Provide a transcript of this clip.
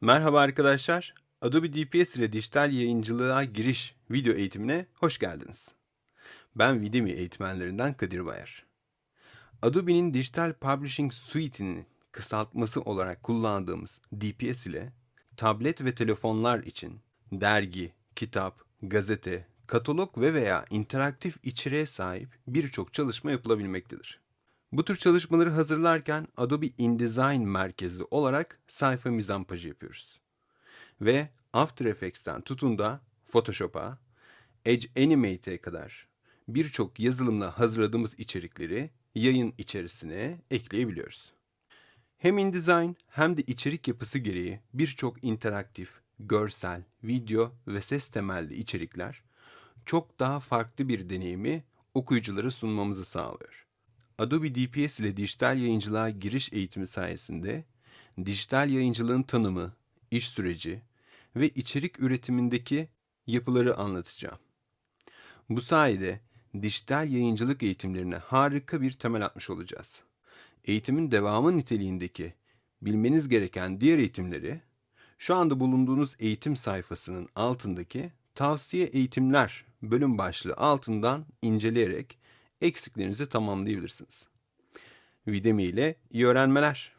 Merhaba arkadaşlar. Adobe DPS ile dijital yayıncılığa giriş video eğitimine hoş geldiniz. Ben Videmi eğitmenlerinden Kadir Bayar. Adobe'nin Dijital Publishing Suite'inin kısaltması olarak kullandığımız DPS ile tablet ve telefonlar için dergi, kitap, gazete, katalog ve veya interaktif içeriğe sahip birçok çalışma yapılabilmektedir. Bu tür çalışmaları hazırlarken Adobe InDesign merkezli olarak sayfa mizampajı yapıyoruz. Ve After Effects'ten tutun da Photoshop'a, Edge Animate'e kadar birçok yazılımla hazırladığımız içerikleri yayın içerisine ekleyebiliyoruz. Hem InDesign hem de içerik yapısı gereği birçok interaktif, görsel, video ve ses temelli içerikler çok daha farklı bir deneyimi okuyuculara sunmamızı sağlıyor. Adobe DPS ile dijital yayıncılığa giriş eğitimi sayesinde dijital yayıncılığın tanımı, iş süreci ve içerik üretimindeki yapıları anlatacağım. Bu sayede dijital yayıncılık eğitimlerine harika bir temel atmış olacağız. Eğitimin devamı niteliğindeki bilmeniz gereken diğer eğitimleri şu anda bulunduğunuz eğitim sayfasının altındaki tavsiye eğitimler bölüm başlığı altından inceleyerek eksiklerinizi tamamlayabilirsiniz. Videmi ile iyi öğrenmeler.